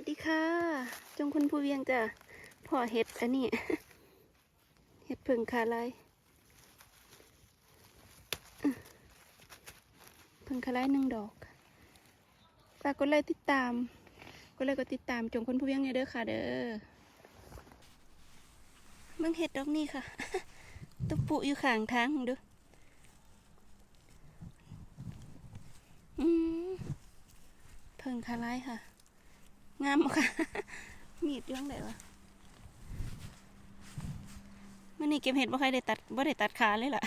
วัสดีค่ะ จงคุณผู้เวียงจ้ะพ่อเห็ดอันนี้ เห็ดผึ่งคาไลผึ่งคาไลหนึ่งดอกฝากกดไลค์ติดตาม กดไลค์กดติดตาม จงคุณผู้เวียงเนี่ยเด้อค่ะเด้อเบิ่งเห็ดดอกนี้ค่ะตุ๊ปุอยู่ข้างทางดูอืมเพิ่งคาไลค่ะ งามค่ะ มีดเรื่องไหนวะมันนี่เก็บเห็ดบ่ใครได้ตัดบ่ได้ตัดขาเลยล่ะ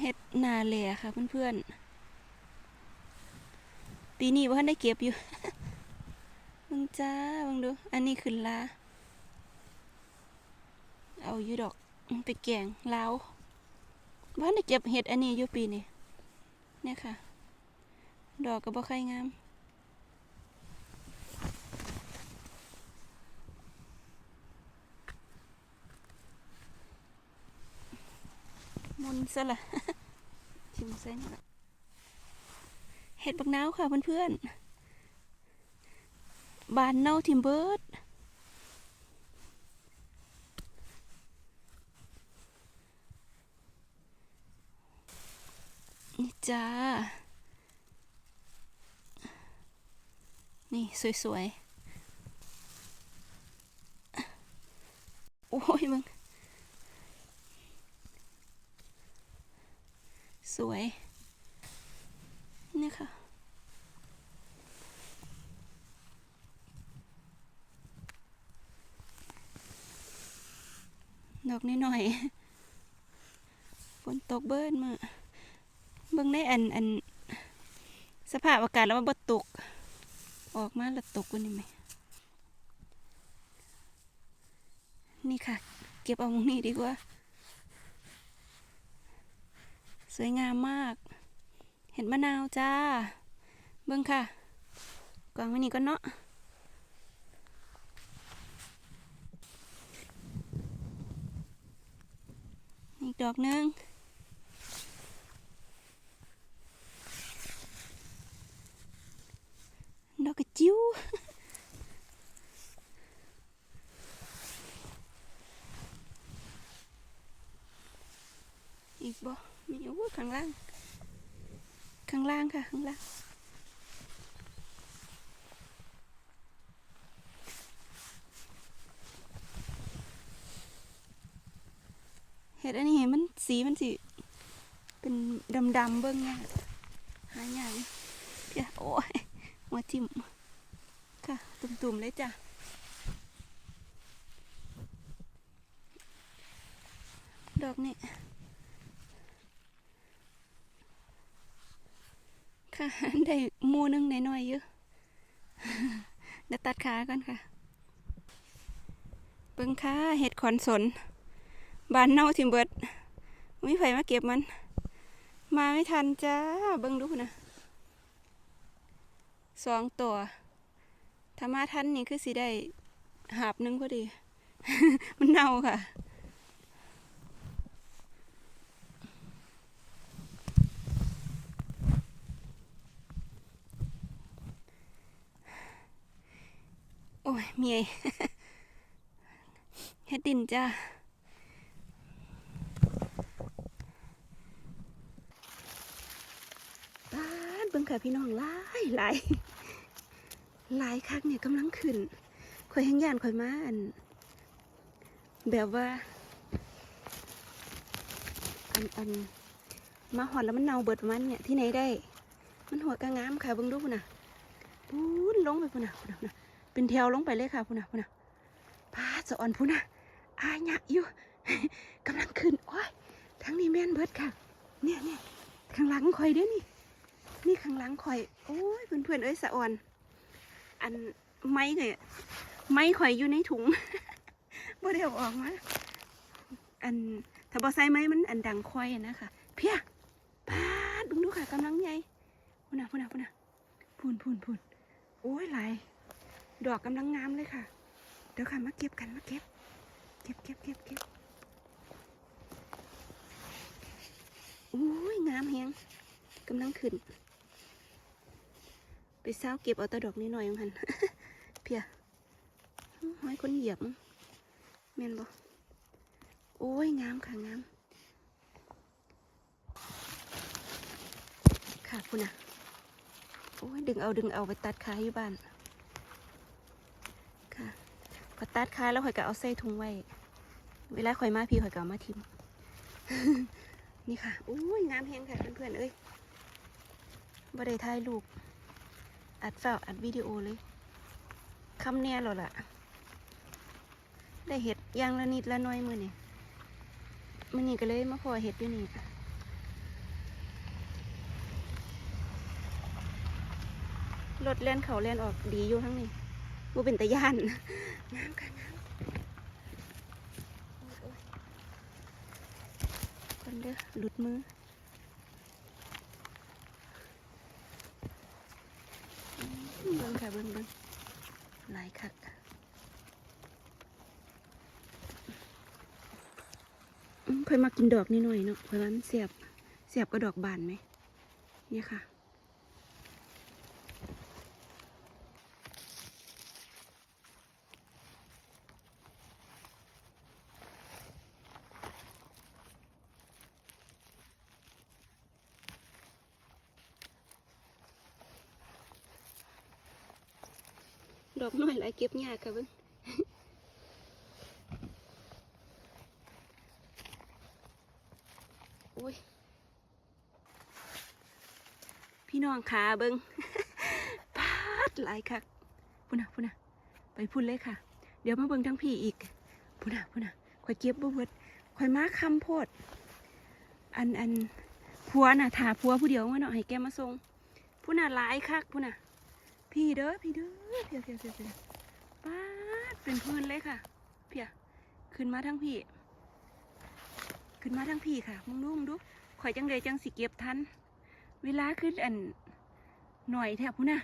เห็ดนาแหล่ค่ะเพื่อนๆ ปีนี้ว่าได้เก็บอยู่มึงจ้ามึงดู อันนี้ขึ้นลา เอาอยู่ดอกไปแกงลาวว่าได้เก็บเห็ดอันนี้อยู่ปีนี้เนี่ยค่ะ ดอกก็บ่ค่อยงาม มุนซะละชิมเส้นเห็ดบักนาวค่ะเพื่อนๆ บานเน่าทิมเบิร์ดนี่จ้า นี่ สวย ๆ โอ้ยมึง สวย นี่ค่ะ ดอกน้อยๆฝนตกเบิ้นมาเบิ่งในอันอัน สภาพอากาศแล้วว่าบ่ตก ออกมาแล้วตกกว่านี้ไหม นี่ค่ะ เก็บเอาตรงนี้ดีกว่า สวยงามมาก เห็นมะนาวจ้า เบิ่งค่ะ กวางไว้นี่ก็เนาะอีกดอกหนึงดอกกระจิ้วอีกบ่ ข้างล่าง ข้างล่างค่ะ ข้างล่าง เห็ดอันนี้มันสีมันสิเป็นดำๆเบิ่งเนี่ยหายากอยู่เพียโอ้ยหัวจิ้ม ค่ะ ตุ่มๆเลยจ้ะดอกนี่ ค่ะได้หมูนึงหน่อยๆอยู่เดี๋ยวตัดขาก่อนค่ะเบิ่งค่ะเห็ดขอนสน บานเน่าทิมเบิดมีไผมาเก็บมัน มาไม่ทันจ้าเบิ่งดูนะสองตัวถ้ามาทันนี่คือสิได้หาบนึงพอดี มันเน่าค่ะ เมียเฮ็ดดินจ้าบ้านเบิ่งค่ะพี่น้องหลายหลายหลายคักเนี่ยกำลังขึ้นข่อยแห้งย่านข่อยมาอัน แบบว่า อันอันมาหอดแล้วมันเน่าเบิดประมาณเนี่ยที่ไหนได้ มันหัวกระงามค่ะเบิ่งดูนน่ะพูนลงไปพุ่นนะพุ่นนะ เป็นแถวลงไปเลยค่ะพุ่นนะพุ่นนะพาสะอ่อนพุ่นนะอาหยะอยู่กำลังขึ้นโอ้ยทั้งนี้แม่นเบิดค่ะ เนี่ยเนี่ยข้างหลังข่อยเด้นี่ นี่ข้างหลังข่อย โอ้ยเพื่อนเพื่อนเอ้ยสะอ่อน อันไม้ข่อยไม้ข่อยอยู่ในถุงบ่ได้อออกมา อันถ้าบ่ใส่ไม้มันอันดังควายนะคะเพียพาดดูดูค่ะกำลังใหญ่พูนนะพูนนะพูนนะพูนพูนพูนโอ้ยไหล ดอกกำลังงามเลยค่ะ เดี๋ยวค่ะมาเก็บกันมาเก็บ เก็บเก็บเก็บเก็บโอ้ยงามแฮงกำลังขึ้น ไปเศร้าเก็บเอาแตะดอกนิดหน่อยมันเพียห้อยคนเหยียบมั้งแม่นบ่โอ้ยงามค่ะงาม ค่ะคุณน่ะโอ้ยดึงเอาดึงเอาไปตัดขายอยู่บ้าน พอตัดขายแล้วข่อยก็เอาใส่ถุงไว้ เวลาข่อยมาพี่ข่อยก็เอามาทิม นี่ค่ะโอ้ยงามแฮงค่ะเพื่อนๆเอ้ยบ่ได้ถ่ายรูปอัดเฝ้าอัดวิดีโอเลยคำแน่แล้วล่ะ ได้เห็ดยางละนิดละหน้อยมือนี่มือนี่ก็เลยมาพอเห็ดอยู่นี่รถเล่นเขาเล่นออกดีอยู่ทั้งนี้บ่เป็นตะย่าน งามค่ะงามโอ้ยๆคนเด้อหลุดมือเบิ่งค่ะเบิ่งเบิ่งหลายคักอืมเคยมากินดอกนี่หน่อยเนาะเพราะว่ามันเสียบเสียบก็ดอกบานไหมเนี่ยค่ะ อกน้อยหลายเก็บยากค่ะเบิ่งอุ้ย พี่น้องขาเบิงพาดหลายคักพุ่นน่ะพุ่นน่ะไปพุ่นเลยค่ะ เดี๋ยวมาเบิงทั้งพี่อีก พุ่นน่ะพุ่นน่ะข่อยเก็บบ่เบิดข่อยมาคำโพด อันอันผัวน่ะถาผัวผู้เดียวมาเนาะให้แกมาส่งพุ่นน่ะหลายคักพุ่นน่ะ พี่เด้อพี่เด้อเพียเพียเพียเพียป้าเป็นพื้นเลยค่ะ เพียขึ้นมาทั้งพี่ ขึ้นมาทั้งพี่ค่ะมึงดูมึงดูข่อยจังเลยจังสิเก็บทัน เวลาขึ้นอันหน่อยแทบพุ่นนะ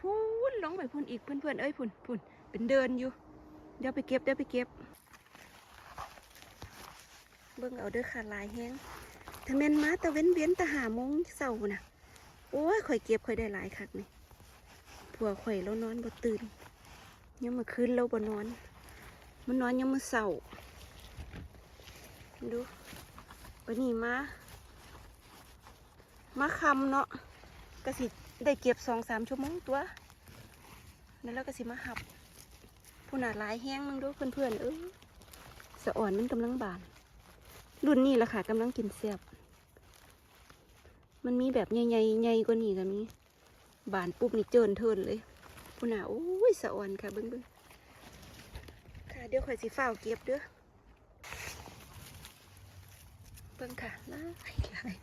พูนลงไปพุ่นอีกเพื่อนๆเอ้ยพุ่นพุ่นเป็นเดินอยู่ เดี๋ยวไปเก็บเดี๋ยวไปเก็บ เบิ่งเอาเด้อค่ะลายแห้งถ้าแม่นมาตะเว้นเว้นตะหามงเศร้าน่ะ โอ้ยข่อยเก็บข่อยได้หลายคักนี่ ผัวข่อยแล้วนอนบ่ตื่นยังมาคืนเราบ่นอน มันนอนยังมือเศร้าดูวันนี้มา มาคำเนาะก็สิได้เก็บสองสามชั่วโมงตัวนั่นแล้วเราก็สิมาหับ ผู้หนาหลายแห้งมึงดูเพื่อนๆเออสะอ่อนมันกำลังบาน รุ่นนี้แหละค่ะกำลังกินเสียบ มันมีแบบใหญ่ๆใหญ่กว่านี้ก็มี บานปุ๊บนี่เจินเทินเลยผู้หนาโอ้ยสะอ่อนค่ะเบิ้งเบิ้งค่ะเดี๋ยวข่อยสิฝ้าเก็บเด้อเบิ่งค่ะลายลาย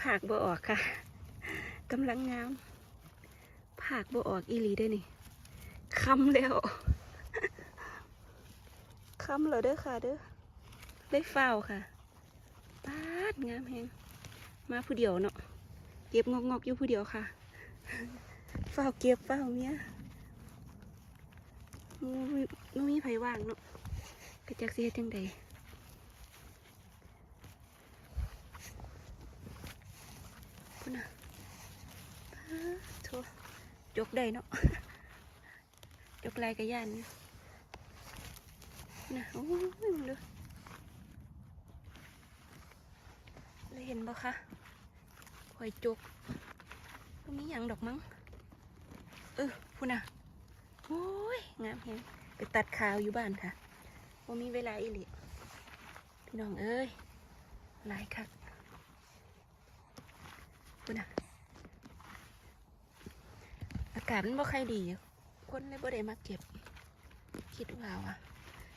ผากบ่ออกค่ะกำลังงามผากบ่ออกอีหลีได้นี่คำแล้วคำแล้วเด้อค่ะเด้อได้เฝ้าค่ะปาดงามแฮงมาผู้เดียวเนาะเก็บงอกงอกๆอยู่ผู้เดียวค่ะ เฝ้าเก็บเฝ้าเมียมูมีมูมีไผว่างเนาะกระจักเสียจังใดพุ่นน่ะป๊าดโถจกได้เนาะจกลายกระยานเนี่ยนะโอ้ยมึงดูเลยเห็นบ่คะหอยจกก็มีห ยังดอกมั้ง เออพุ่นน่ะโอ้ยงามเห็นไปตัดขาวอยู่บ้านค่ะว่ามีเวลาอีหลีพี่น้องเอ้ยหลายคักคุณอะอากาศมันบ่ใครดีอยู่คนเลยบ่ได้มาเก็บ คิดว่าว่ะ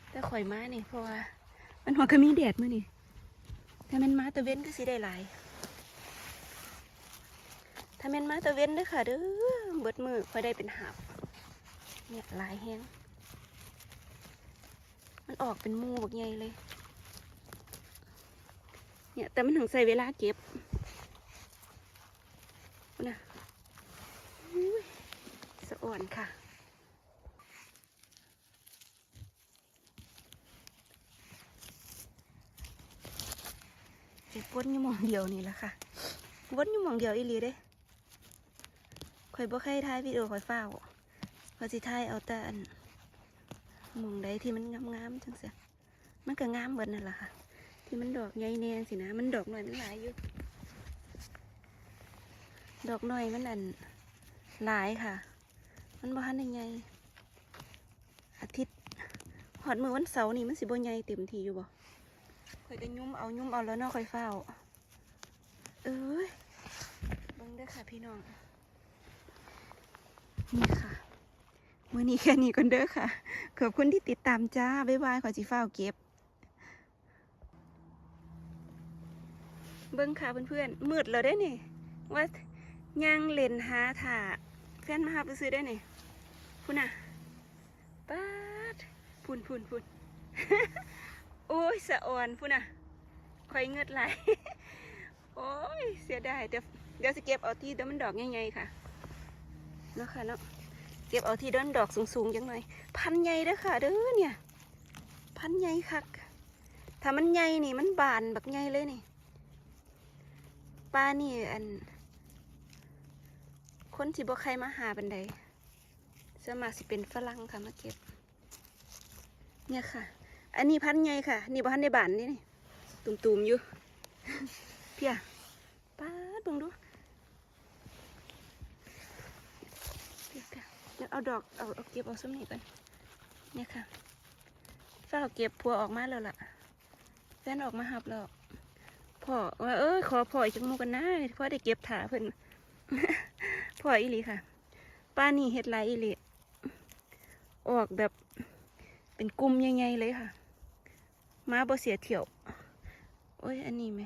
แต่ข่อยมานี่เพราะว่า มันหัวก็มีแดดมื้อนี่ถ้ามันมาตะเว้นก็สิได้หลาย ถ้าแมันมาตะเว้นเด้อค่ะเด้อเบิดมือค่อยได้เป็นหาบเนี่ยลายแฮงมันออกเป็นมูบักใหญ่เลย เนี่ยแต่มันถึงใส่เวลาเก็บนะอุ้ยสะอ่อนค่ะเจ็บวนอยู่มองเดียวนี่แหละค่ะวนอยู่มองเดียวอีหลีเด้ อยบ่เคยถ่ายวิดีโอข่อยเฝ้าวข่อยสิถ่ายเอาแต่อันมองใดที่มันงามๆจังซี่มันก็งามเบิดนั่นแหละค่ะ ที่มันดอกใหญ่แน่สินะ มันดอกหน่อยมันหลายอยู่ ดอกหน่อยมันอันหลายค่ะ มันบ่ทันได้ใหญ่อาทิตย์หอดมือวันเสาร์นี่มันสิบ่ใหญ่เต็มทีอยู่บ่ข่อยก็ยุ่มเอายุ่มเอาแล้วนาะข่อยเฝ้า เอ้ยบิ่งเด้อค่ะพี่น้อง นี่ค่ะมื้อนี้แค่นี้ก่อนเด้อค่ะ ขอบคุณที่ติดตามจ้า บ๊ายบาย ขอสิฟ้าเก็บ เบิ่งค่ะเพื่อนๆ มืดแล้วได้นี่ ว่าย่างเลนหาถ่าแฟนมาหาไปซื้อได้นี่พุ่นน่ะป๊าดพุ่นพุ่นพุ่นโอ้ยสะอ่อนพุ่นน่ะคอยเงือดไหลโอ้ย เสียดายเดี๋ยวเดี๋ยวจะเก็บเอาที่เดี๋ยวมันดอกใหญ่ๆค่ะ เนาะค่ะเนาะเก็บเอาที่เดินดอกสูงๆจังหน่อย พันใหญ่เด้อค่ะเด้อเนี่ย พันใหญ่คักถ้ามันใหญ่นี่มันบานบักใหญ่เลยนี่ป้านี่อัน คนที่บ่ใครมาหาบันไดสวนมาสิเป็นฝรั่งค่ะมาเก็บ เนี่ยค่ะ อันนี้พันใหญ่ค่ะ นี่บ่ทันได้บานนี่นี่ตุ่มๆอยู่ เพียป้าดบิ่งดูเพียเพีย เอาดอกเอาเอาเก็บเอาซุ้มนี่ก่อนเนี่ยค่ะฝ้าเก็บพัวออกมาแล้วล่ะแฟนออกมาหับแล้วพ่อว่าเอ้ยขอพ่ออีกจังมูกันนะพ่อได้เก็บถาเพิ่นพ่ออีหลีค่ะป้านี่เฮ็ดลายอีหลีออกแบบเป็นกลุ่มใหญ่ๆเลยค่ะมาบ่เสียเที่ยวโอ้ยอันนี้ไหม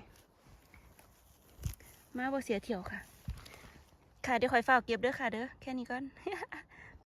มาบ่เสียเที่ยวค่ะค่ะเดี๋ยวคอยฝ้าเก็บเด้อค่ะเด้อแค่นี้ก่อน